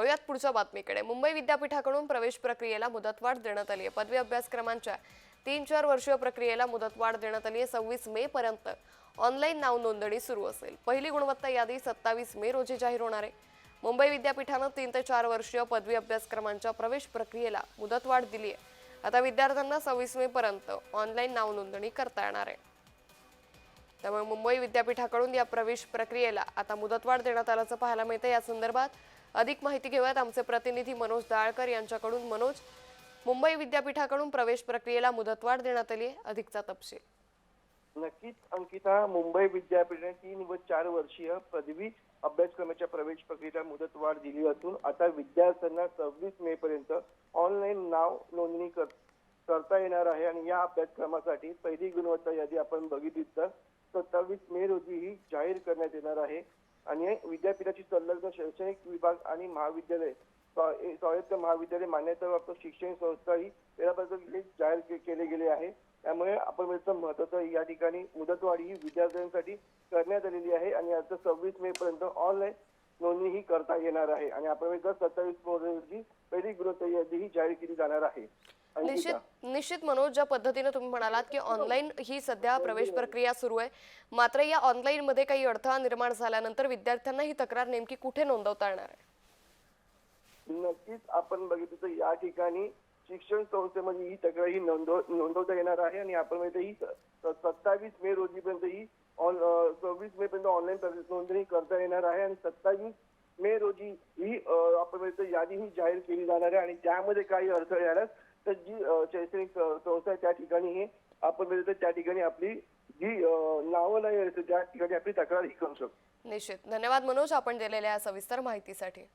वळूयात पुढच्या बातमीकडे. मुंबई विद्यापीठाकडून प्रवेश प्रक्रियेला मुदतवाढ देण्यात आली आहे. पदवी अभ्यासक्रमांच्या तीन चार वर्षीय प्रक्रियेला मुदतवाढ देण्यात आली आहे. सव्वीस मे पर्यंत ऑनलाईन नाव नोंदणी सुरू असेल. पहिली गुणवत्ता यादी सत्तावीस मे रोजी जाहीर होणार आहे. मुंबई विद्यापीठानं तीन ते चार वर्षीय पदवी अभ्यासक्रमांच्या प्रवेश प्रक्रियेला मुदतवाढ दिली आहे. आता विद्यार्थ्यांना सव्वीस मे पर्यंत ऑनलाईन नाव नोंदणी करता येणार आहे. त्यामुळे मुंबई विद्यापीठाकडून या प्रवेश प्रक्रियेला आता मुदतवाढ देण्यात आल्याचं पाहायला मिळतं. या संदर्भात अधिक माहिती घेऊयात आमचे प्रतिनिधी मनोज दाळकर यांच्याकडून. मनोज मुंबई विद्यापीठाकडून प्रवेश प्रक्रियेला मुदतवाढ देण्यात आली अधिकचा तपशील. नक्कीच अंकिता मुंबई विद्यापीठाने तीन व चार वर्षीय पदवी अभ्यासक्रमाच्या प्रवेश प्रक्रियेला मुदतवाढ दिली असून आता विद्यार्थ्यांना सव्वीस मे पर्यंत ऑनलाईन नाव नोंदणी करता येणार आहे आणि या अभ्यासक्रमासाठी पहिली गुणवत्ता यादी आपण बघितली तर सत्तावीस मे रोजी ही जाहीर करण्यात येणार आहे. आणि विद्यापीठाची संलग्न शैक्षणिक विभाग आणि महाविद्यालय स्वायत्त महाविद्यालय मान्यताप्राप्त शिक्षण संस्था ही वेळापत्रक जाहीर के- केले गेले आहे. त्यामुळे आपण महत्वाचं या ठिकाणी मुदतवाढ ही विद्यार्थ्यांसाठी करण्यात आलेली आहे आणि आता सव्वीस मे पर्यंत ऑनलाईन नोंदणी ही करता येणार आहे. आणि आपण सत्तावीस रोजी पहिली गुणवत्ता यादी ही जाहीर केली जाणार आहे. निश्चित निश्चित मनोज ज्या पद्धतीने तुम्ही म्हणालात की ऑनलाईन ही सध्या प्रवेश प्रक्रिया सुरू आहे. मात्र या ऑनलाईन मध्ये काही अडथळा निर्माण झाल्यानंतर विद्यार्थ्यांना ही तक्रार नेमकी कुठे नोंदवता येणार आहे? नक्कीच आपण बघितलं तर या ठिकाणी शिक्षण संस्थेमध्ये ही तक्रार ही नोंदव नोंदवता येणार आहे आणि आपण माहिती ही सत्तावीस मे रोजीपर्यंत ही ऑन सव्वीस मे पर्यंत ऑनलाईन नोंदणी करता येणार आहे आणि सत्तावीस मे रोजी ही आपण यादी ही जाहीर केली जाणार आहे आणि त्यामध्ये काही अडथळे आल्यास तर जी शैक्षणिक संस्था त्या ठिकाणी हे आपण म्हणतो त्या ठिकाणी आपली जी अं, नावं नाही त्या ठिकाणी आपली तक्रार ही करू शकतो. निश्चित. धन्यवाद मनोज आपण दिलेल्या सविस्तर माहितीसाठी.